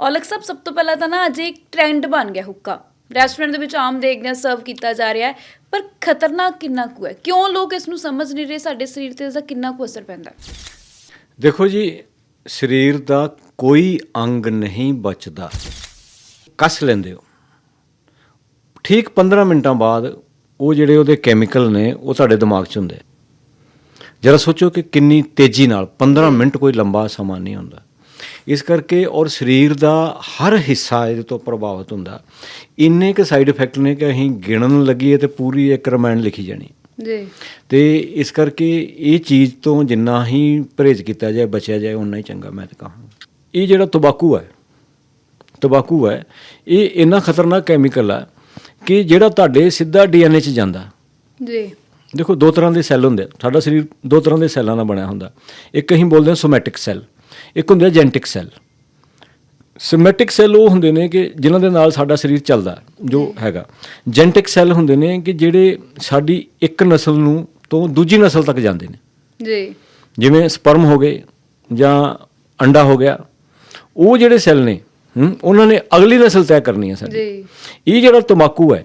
ਔਲਖ ਸਾਹਿਬ ਸਭ ਤੋਂ ਪਹਿਲਾਂ ਤਾਂ ਨਾ ਅੱਜ ਇੱਕ ਟ੍ਰੈਂਡ ਬਣ ਗਿਆ ਹੁੱਕਾ। ਰੈਸਟੋਰੈਂਟ ਦੇ ਵਿੱਚ ਆਮ ਦੇਖਦੇ ਹਾਂ ਸਰਵ ਕੀਤਾ ਜਾ ਰਿਹਾ ਹੈ, ਪਰ ਖਤਰਨਾਕ ਕਿੰਨਾ ਕੁ ਹੈ? ਕਿਉਂ ਲੋਕ ਇਸ ਨੂੰ ਸਮਝ ਨਹੀਂ ਰਹੇ? ਸਾਡੇ ਸਰੀਰ ਤੇ ਇਸ ਦਾ ਕਿੰਨਾ ਕੁ ਅਸਰ ਪੈਂਦਾ ਹੈ? ਦੇਖੋ ਜੀ, ਸਰੀਰ ਦਾ ਕੋਈ ਅੰਗ ਨਹੀਂ ਬਚਦਾ। ਕੱਸ ਲੈਂਦੇ ਹੋ। ਠੀਕ 15 ਮਿੰਟਾਂ ਬਾਅਦ ਉਹ ਜਿਹੜੇ ਉਹਦੇ ਕੈਮੀਕਲ ਨੇ, ਉਹ ਤੁਹਾਡੇ ਦਿਮਾਗ 'ਚ ਹੁੰਦੇ। ਜਰਾ ਸੋਚੋ ਕਿ ਕਿੰਨੀ ਤੇਜ਼ੀ ਨਾਲ 15 ਮਿੰਟ ਕੋਈ ਲੰਬਾ ਸਮਾਂ ਨਹੀਂ ਹੁੰਦਾ। ਇਸ ਕਰਕੇ ਔਰ ਸਰੀਰ ਦਾ ਹਰ ਹਿੱਸਾ ਇਹਦੇ ਤੋਂ ਪ੍ਰਭਾਵਿਤ ਹੁੰਦਾ। ਇੰਨੇ ਕੁ ਸਾਈਡ ਇਫੈਕਟ ਨੇ ਕਿ ਅਸੀਂ ਗਿਣਨ ਲੱਗੀਏ ਤੇ ਪੂਰੀ ਇੱਕ ਰਮਾਇਣ ਲਿਖੀ ਜਾਣੀ। ਜੀ। ਤੇ ਇਸ ਕਰਕੇ ਇਹ ਚੀਜ਼ ਤੋਂ ਜਿੰਨਾ ਹੀ ਪਰਹੇਜ਼ ਕੀਤਾ ਜਾਏ ਬਚਿਆ ਜਾਏ ਉਨਾ ਹੀ ਚੰਗਾ ਮੈਂ ਤਾਂ ਕਹਾਂ ਇਹ ਜਿਹੜਾ ਤੰਬਾਕੂ ਹੈ ਤੰਬਾਕੂ ਹੈ ਇਹ ਇੰਨਾ ਖਤਰਨਾਕ ਕੈਮੀਕਲ ਹੈ ਕਿ ਜਿਹੜਾ ਤੁਹਾਡੇ ਸਿੱਧਾ ਡੀਐਨਏ 'ਚ ਜਾਂਦਾ। ਜੀ। ਦੇਖੋ ਦੋ ਤਰ੍ਹਾਂ ਦੇ ਸੈੱਲ ਹੁੰਦੇ ਆ। ਸਾਡਾ ਸਰੀਰ ਦੋ ਤਰ੍ਹਾਂ ਦੇ ਸੈੱਲਾਂ ਨਾਲ ਬਣਿਆ ਹੁੰਦਾ। ਇੱਕ ਅਸੀਂ ਬੋਲਦੇ ਹਾਂ ਸੋਮੈਟਿਕ ਸੈੱਲ ਇੱਕ ਹੁੰਦੇ ਆ ਜੈਨੇਟਿਕ ਸੈੱਲ ਸੋਮੈਟਿਕ ਸੈੱਲ ਉਹ ਹੁੰਦੇ ਨੇ ਕਿ ਜਿਨ੍ਹਾਂ ਦੇ ਨਾਲ ਸਾਡਾ ਸਰੀਰ ਚੱਲਦਾ ਜੋ ਹੈਗਾ। ਜੈਨੇਟਿਕ ਸੈੱਲ ਹੁੰਦੇ ਨੇ ਕਿ ਜਿਹੜੇ ਸਾਡੀ ਇੱਕ ਨਸਲ ਨੂੰ ਤੋਂ ਦੂਜੀ ਨਸਲ ਤੱਕ ਜਾਂਦੇ ਨੇ। ਜੀ। ਜਿਵੇਂ ਸਪਰਮ ਹੋ ਗਏ ਜਾਂ ਅੰਡਾ ਹੋ ਗਿਆ ਉਹ ਜਿਹੜੇ ਸੈੱਲ ਨੇ ਉਹਨਾਂ ਨੇ ਅਗਲੀ ਨਸਲ ਤੈਅ ਕਰਨੀ ਹੈ ਸਾਡੀ। ਜੀ। ਇਹ ਜਿਹੜਾ ਤੰਬਾਕੂ ਹੈ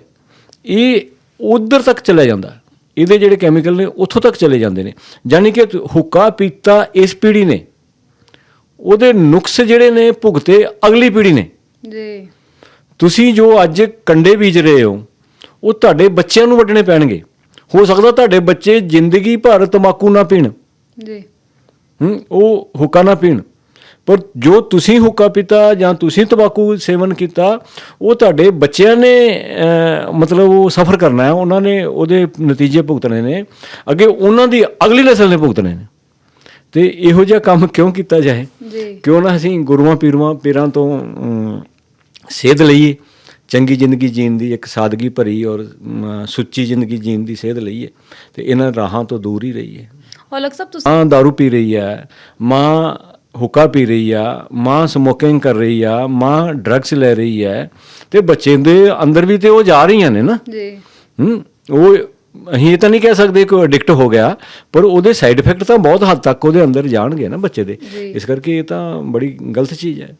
ਇਹ ਉਧਰ ਤੱਕ ਚਲਾ ਜਾਂਦਾ। ਇਹਦੇ ਜਿਹੜੇ ਕੈਮੀਕਲ ਨੇ ਉੱਥੋਂ ਤੱਕ ਚਲੇ ਜਾਂਦੇ ਨੇ। ਯਾਨੀ ਕਿ ਹੁੱਕਾ ਪੀਤਾ ਇਸ ਪੀੜ੍ਹੀ ਨੇ ਉਹਦੇ ਨੁਕਸ ਜਿਹੜੇ ਨੇ ਭੁਗਤੇ ਅਗਲੀ ਪੀੜ੍ਹੀ ਨੇ। ਜੀ। ਤੁਸੀਂ ਜੋ ਅੱਜ ਕੰਡੇ ਬੀਜ ਰਹੇ ਹੋ ਉਹ ਤੁਹਾਡੇ ਬੱਚਿਆਂ ਨੂੰ ਵੱਢਣੇ ਪੈਣਗੇ। ਹੋ ਸਕਦਾ ਤੁਹਾਡੇ ਬੱਚੇ ਜ਼ਿੰਦਗੀ ਭਰ ਤੰਬਾਕੂ ਨਾ ਪੀਣ। ਜੀ। ਹੂੰ ਉਹ ਹੁੱਕਾ ਨਾ ਪੀਣ। ਪਰ ਜੋ ਤੁਸੀਂ ਹੁੱਕਾ ਪੀਤਾ ਜਾਂ ਤੁਸੀਂ ਤੰਬਾਕੂ ਸੇਵਨ ਕੀਤਾ ਉਹ ਤੁਹਾਡੇ ਬੱਚਿਆਂ ਨੇ ਮਤਲਬ ਉਹ ਸਫਰ ਕਰਨਾ ਹੈ। ਉਹਨਾਂ ਨੇ ਉਹਦੇ ਨਤੀਜੇ ਭੁਗਤਣੇ ਨੇ। ਅੱਗੇ ਉਹਨਾਂ ਦੀ ਅਗਲੀ ਨਸਲ ਨੇ ਭੁਗਤਣੇ ਨੇ। ਤੇ ਇਹੋ ਜਿਹਾ ਕੰਮ ਕਿਉਂ ਕੀਤਾ ਜਾਏ? ਜੀ। ਕਿਉਂ ਨਾ ਅਸੀਂ ਗੁਰੂਆਂ ਪੀਰਵਾਂ ਪੀਰਾਂ ਤੋਂ ਸੇਧ ਲਈਏ ਚੰਗੀ ਜ਼ਿੰਦਗੀ ਜੀਣ ਦੀ ਇੱਕ ਸਾਦਗੀ ਭਰੀ ਔਰ ਸੁੱਚੀ ਜ਼ਿੰਦਗੀ ਜੀਣ ਦੀ ਸੇਧ ਲਈਏ ਤੇ ਇਹਨਾਂ ਰਾਹਾਂ ਤੋਂ ਦੂਰ ਹੀ ਰਹੀਏ। ਔਲਖ ਸਾਹਿਬ ਤੁਸੀਂ ਮਾਂ दारू ਪੀ ਰਹੀ ਹੈ ਮਾਂ ਹੁੱਕਾ ਪੀ ਰਹੀ ਆ ਮਾਂ ਸਮੋਕਿੰਗ ਕਰ ਰਹੀ ਆ ਮਾਂ ਡਰੱਗਸ ਲੈ ਰਹੀ ਹੈ ਤੇ ਬੱਚੇ ਦੇ ਅੰਦਰ ਵੀ ਤੇ ਉਹ ਜਾ ਰਹੀਆਂ ਨੇ ਨਾ। ਜੀ। ਹੂੰ ਉਹ ਅਸੀਂ ਇਹ ਤਾਂ ਨਹੀਂ ਕਹਿ ਸਕਦੇ ਕਿ ਉਹ ਐਡਿਕਟ ਹੋ ਗਿਆ ਪਰ ਉਹਦੇ ਸਾਈਡ ਇਫੈਕਟ ਤਾਂ ਬਹੁਤ ਹੱਦ ਤੱਕ ਉਹਦੇ ਅੰਦਰ ਜਾਣਗੇ ਨਾ ਬੱਚੇ ਦੇ। ਇਸ ਕਰਕੇ ਇਹ ਤਾਂ ਬੜੀ ਗਲਤ ਚੀਜ਼ ਹੈ